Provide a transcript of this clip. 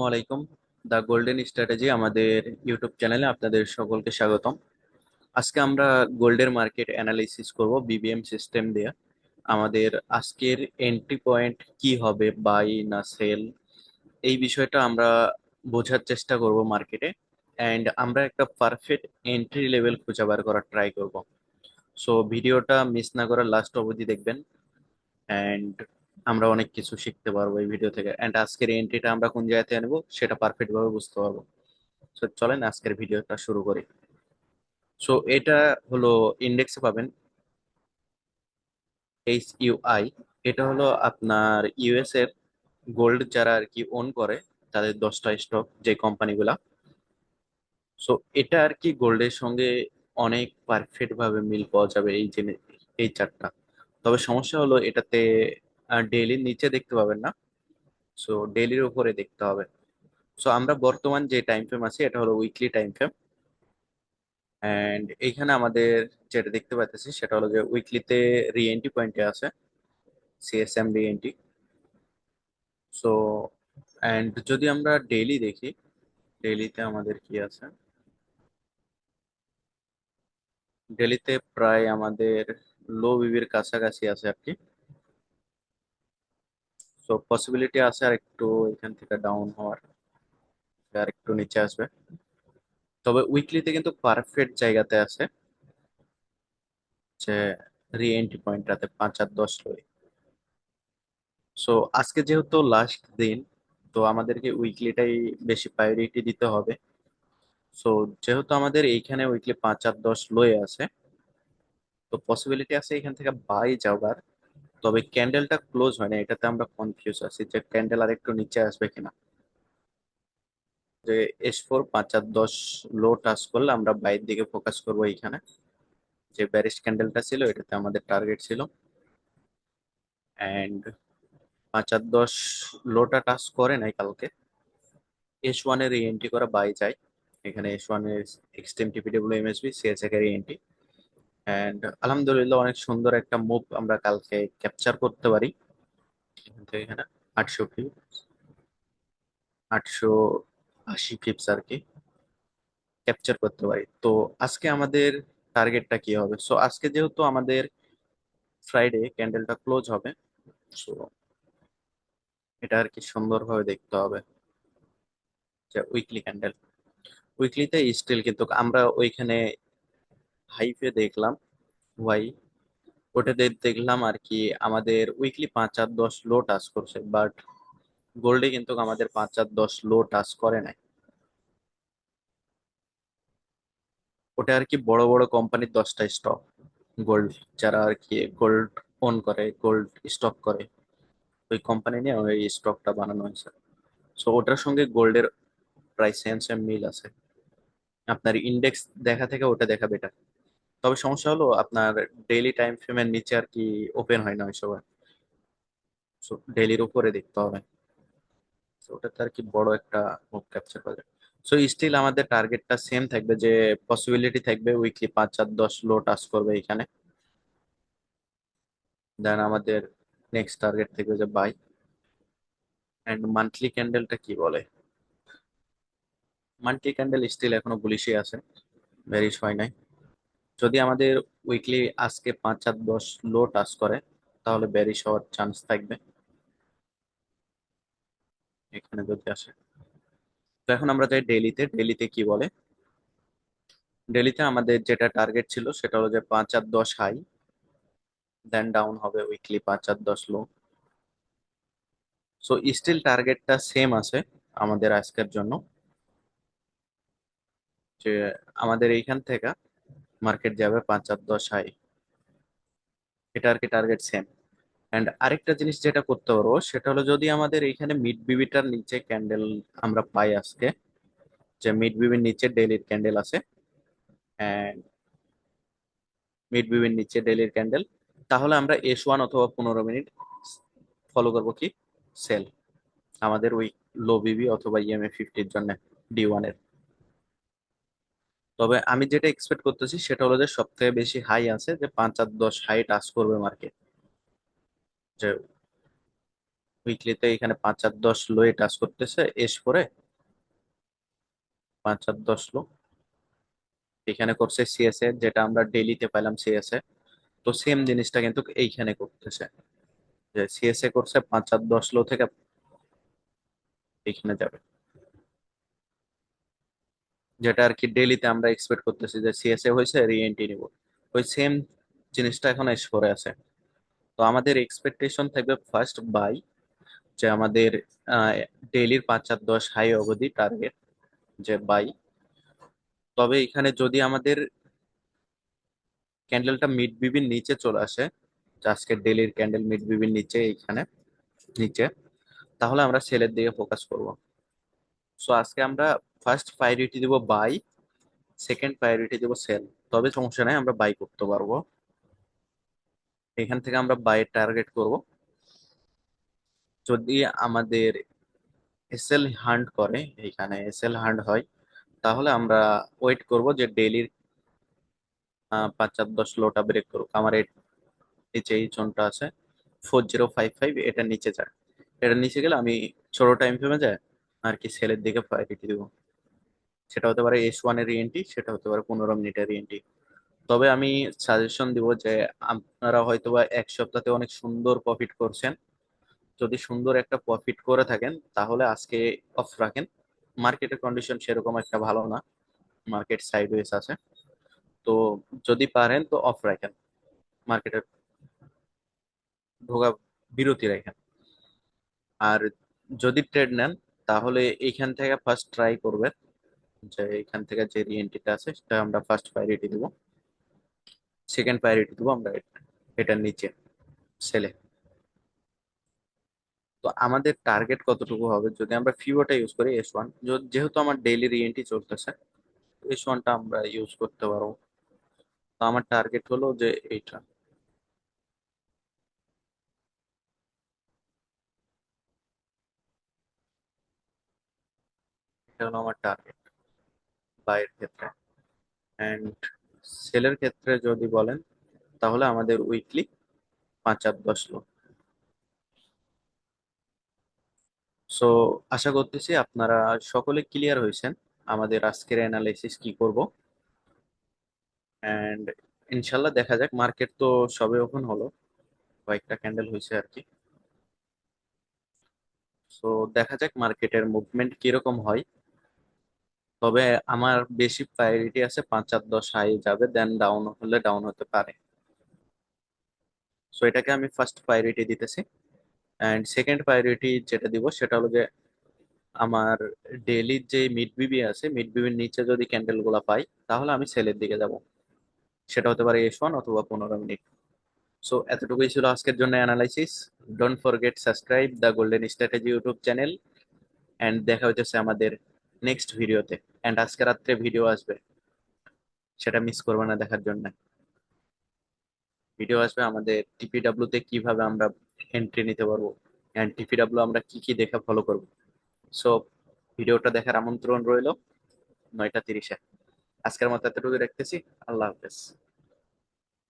আসসালামু আলাইকুম। The golden strategy আমাদের ইউটিউব চ্যানেলে আপনাদের সকলকে স্বাগতম। আজকে আমরা গোল্ডের মার্কেট অ্যানালাইসিস করব বিবিএম সিস্টেম দিয়ে। আমাদের আজকের এন্ট্রি পয়েন্ট কি হবে বাই না সেল এই বিষয়টা আমরা বোঝার চেষ্টা করব মার্কেটে। অ্যান্ড আমরা একটা পারফেক্ট এন্ট্রি লেভেল খুঁজে বার করার ট্রাই করব। সো ভিডিওটা মিস না করার লাস্ট অবধি দেখবেন। অ্যান্ড আমরা অনেক কিছু শিখতে পারব এই ভিডিও থেকে। অ্যান্ড আজকের এন্ট্রিটা আমরা কোন জায়গাতে আনব, সেটা পারফেক্ট ভাবে বুঝতে পারব। সো চলেন আজকের ভিডিওটা শুরু করি। সো এটা হলো ইন্ডেক্সে পাবেন। এইচ ইউআই এটা হলো আপনার ইউএস এর গোল্ড যারা আর কি ওন করে, তাদের দশটা স্টক যে কোম্পানিগুলা সো এটা আর কি গোল্ডের সঙ্গে অনেক পারফেক্ট ভাবে মিল পাওয়া যাবে এই এই চারটা তবে সমস্যা হলো এটাতে ডেইলির নিচে দেখতে পাবেন না। সো ডেইলির উপরে দেখতে হবে। সো আমরা বর্তমান যে টাইম ফ্রেম আছে, এটা হলো উইকলি টাইম ফ্রেম অ্যান্ড এইখানে আমাদের যেটা দেখতে পাইতেছি, সেটা হলো যে উইকলিতে রিএনটি পয়েন্টে আছে সিএসএম রিএনটি সো অ্যান্ড যদি আমরা ডেইলি দেখি ডেইলিতে আমাদের কি আছে? ডেলিতে প্রায় আমাদের লো বিবির কাছাকাছি আছে আর কি। সো পসিবিলিটি আছে আর একটু এখান থেকে ডাউন হওয়ার আর একটু নিচে আসবে। তবে উইকলিতে কিন্তু পারফেক্ট জায়গাতে আছে। যে রি এন্ট্রি পয়েন্টটাতে পাঁচ আর দশ লই সো আজকে যেহেতু লাস্ট দিন, তো আমাদেরকে উইকলিটাই বেশি প্রায়োরিটি দিতে হবে। সো যেহেতু আমাদের এইখানে উইকলি পাঁচ আর দশ লয়ে আছে, তো পসিবিলিটি আছে এখান থেকে বাই যাওয়ার। তবে ক্যান্ডেলটা ক্লোজ হয় না, এটাতে আমরা কনফিউজ আছি যে ক্যান্ডেল আর একটু নিচে আসবে কিনা। যে এস ফোর পাঁচ আর দশ লো টাচ করলে আমরা বাইরের দিকে ফোকাস করব এইখানে। যে ব্যারিশ ক্যান্ডেলটা ছিল, এটাতে আমাদের টার্গেট ছিল। অ্যান্ড পাঁচ আর দশ লোটা টাচ করে নাই কালকে। এস ওয়ানের এন্ট্রি করা বাই যায় এখানে এস ওয়ানের এক্সট্রিম টিপিডব্লিউ এমএসবি সিএসএক এর এন্ট্রি অ্যান্ড আলহামদুলিল্লাহ অনেক সুন্দর একটা মুভ আমরা কালকে ক্যাপচার করতে পারি। এখান আটশো ফিপস আটশো আশি ফিপস আর কি ক্যাপচার করতে পারি। তো আজকে আমাদের টার্গেটটা কি হবে? সো আজকে যেহেতু আমাদের ফ্রাইডে ক্যান্ডেলটা ক্লোজ হবে সো এটা আর কি সুন্দরভাবে দেখতে হবে যে উইকলি ক্যান্ডেল উইকলিতে স্টিল কিন্তু আমরা ওইখানে হাইফে দেখলাম। ওয়াই ওটাতে দেখলাম আর কি, আমাদের উইকলি পাঁচ আর দশ লো টাচ করছে বাট গোল্ডে কিন্তু আমাদের পাঁচ আর দশ লো টাচ করে নাই। ওটা আর কি বড় বড় কোম্পানির দশটা স্টক গোল্ড যারা আর কি গোল্ড ওন করে গোল্ড স্টক করে, ওই কোম্পানি নিয়ে ওই স্টকটা বানানো হয়েছে। সো ওটার সঙ্গে গোল্ডের প্রায় সেম সেম মিল আছে। আপনার ইন্ডেক্স দেখা থেকে ওটা দেখা বেটার তবে সমস্যা হলো আপনার ডেইলি টাইম ফ্রেমের নিচে আর কি ওপেন হয় না ওই সময়। সো ডেইলির উপরে দেখতে হবে। তো ওটাতে আর কি বড় একটা মুভ ক্যাপচার করা যায়। সো স্টিল আমাদের টার্গেটটা সেম থাকবে যে পসিবিলিটি থাকবে উইকলি পাঁচ আর দশ লো টাচ করবে এখানে। দেন আমাদের নেক্সট টার্গেট থাকবে যে বাই অ্যান্ড মান্থলি ক্যান্ডেলটা কি বলে? মান্থলি ক্যান্ডেল স্টিল এখনও বুলিশই আছে। ভেরিশ হয় নাই। যদি আমাদের উইকলি আজকে পাঁচ আর দশ লো টাচ করে, তাহলে ব্যারিশ হওয়ার চান্স থাকবে। এখানে যদি আসে। তো এখন আমরা যাই ডেলিতে ডেলিতে কি বলে? ডেলিতে আমাদের যেটা টার্গেট ছিল, সেটা হলো যে পাঁচ আর দশ হাই দেন ডাউন হবে উইকলি পাঁচ আর দশ লো সো স্টিল টার্গেটটা সেম আছে আমাদের আজকের জন্য। যে আমাদের এইখান থেকে মার্কেট যাবে পাঁচ আর দশ হাই। এটা আর কি টার্গেট সেম অ্যান্ড আরেকটা জিনিস যেটা করতে পারব, সেটা হলো যদি আমাদের এইখানে মিড বিবিটার নিচে ক্যান্ডেল আমরা পাই আজকে, যে মিড বিবির নিচে ডেলির ক্যান্ডেল আছে অ্যান্ড মিড বিবির নিচে ডেলির ক্যান্ডেল তাহলে আমরা এস ওয়ান অথবা পনেরো মিনিট ফলো করব কি? সেল আমাদের ওই লো বিবি অথবা ইএমএ ফিফটির জন্য ডি ওয়ানের তবে আমি যেটা এক্সপেক্ট করতেছি সেটা হলো যে সব থেকে বেশি হাই আছে যে পাঁচ আর দশ হাই টাচ করবে মার্কেট যে উইকলিতে এখানে পাঁচ আর দশ লোয়ে টাচ করতেছে, এস করে পাঁচ আর দশ লো এখানে করছে সিএসএ যেটা আমরা ডেলিতে পেলাম সিএসএ তো সেম জিনিসটা কিন্তু এইখানে করতেছে। যে সিএসএ করছে পাঁচ আর দশ লো থেকে এইখানে যাবে। যেটা আর কি ডেলিতে আমরা এক্সপেক্ট করতেছি যে সিএসএ হয়েছে রিএনটি নিব। ওই সেম জিনিসটা এখন এস করে আছে। তো আমাদের এক্সপেকটেশন থাকবে ফার্স্ট বাই যে আমাদের ডেইলির পাঁচ আর দশ হাই অবধি টার্গেট যে বাই তবে এখানে যদি আমাদের ক্যান্ডেলটা মিড বিবির নিচে চলে আসে আজকে ডেলির ক্যান্ডেল মিড বিবির নিচে এইখানে নিচে, তাহলে আমরা সেলের দিকে ফোকাস করব। সো আজকে আমরা ফার্স্ট প্রায়োরিটি দেব বাই সেকেন্ড প্রায়োরিটি দেব সেল তবে সমস্যা নাই, আমরা বাই করতে পারব। এখান থেকে আমরা বাইয়ের টার্গেট করব। যদি আমাদের এসএল হান্ড করে এইখানে এসএল হান্ড হয়, তাহলে আমরা ওয়েট করব যে ডেইলির পাঁচ চার দশ লোটা ব্রেক করুক। আমার এর নিচে এই জোনটা আছে ফোর জিরো ফাইভ ফাইভ এটা নিচে যায়। এটা নিচে গেলে আমি ছোট টাইম ফ্রেমে যায়, আর কি সেলের দিকে প্রায়োরিটি দেবো। সেটা হতে পারে এস ওয়ানের রিএনটি সেটা হতে পারে পনেরো মিনিটের রিএনটি তবে আমি সাজেশন দিব যে, আপনারা হয়তোবা এক সপ্তাহে অনেক সুন্দর প্রফিট করছেন। যদি সুন্দর একটা প্রফিট করে থাকেন, তাহলে আজকে অফ রাখেন। মার্কেটের কন্ডিশন সেরকম একটা ভালো না। মার্কেট সাইডওয়েজ আছে। তো যদি পারেন, তো অফ রাখেন। মার্কেটের ঢোকা বিরতি রাখেন। আর যদি ট্রেড নেন, তাহলে এইখান থেকে ফার্স্ট ট্রাই করবেন। যে এখান থেকে যে রিএন্ট্রিটা আছে, সেটা আমরা ফার্স্ট প্রায়োরিটি দেবো। সেকেন্ড প্রায়োরিটি দেবো আমরা এটার নিচে সেলে তো আমাদের টার্গেট কতটুকু হবে? যদি আমরা ফিওটা ইউজ করি এস ওয়ান যেহেতু আমার ডেইলি রিএন্ট্রি চলতেছে এস ওয়ানটা আমরা ইউজ করতে পারব। তো আমার টার্গেট হলো যে এইটা। এটা হলো আমার টার্গেট বাইয়ের ক্ষেত্রে। অ্যান্ড সেলের ক্ষেত্রে যদি বলেন, তাহলে আমাদের উইকলি পাঁচ আর দশ লোক। সো আশা করতেছি আপনারা সকলে ক্লিয়ার হয়েছেন আমাদের আজকের অ্যানালাইসিস কি করব। অ্যান্ড ইনশাল্লাহ দেখা যাক মার্কেট তো সবে ওপেন হলো, কয়েকটা ক্যান্ডেল হয়েছে আর কি। সো দেখা যাক মার্কেটের মুভমেন্ট কীরকম হয়। তবে আমার বেশি প্রায়োরিটি আছে পাঁচ আর দশ হাই যাবে দেন ডাউন হলে ডাউন হতে পারে। সো এটাকে আমি ফার্স্ট প্রায়োরিটি দিতেছি। অ্যান্ড সেকেন্ড প্রায়োরিটি যেটা দিব, সেটা হলো যে, আমার ডেইলি যে মিড বিবি আছে মিড বিবির নিচে যদি ক্যান্ডেলগুলা পাই, তাহলে আমি সেলের দিকে যাব। সেটা হতে পারে এস ওয়ান অথবা পনেরো মিনিট। সো এতটুকুই ছিল আজকের জন্য analysis don't forget subscribe the golden strategy YouTube channel and দেখা হইতেছে আমাদের নেক্সট ভিডিওতে অ্যান্ড আজকে রাত্রে ভিডিও আসবে। সেটা মিস করবে না দেখার জন্য। ভিডিও আসবে আমাদের টিপিডাব্লিউ তে কীভাবে আমরা এন্ট্রি নিতে পারব অ্যান্ড টিপিডাব্লিউ আমরা কি কি দেখে ফলো করব। সো ভিডিওটা দেখার আমন্ত্রণ রইল নয়টা তিরিশে। আজকের মতো এতটুকু দেখতেছি আল্লাহ হাফেজ।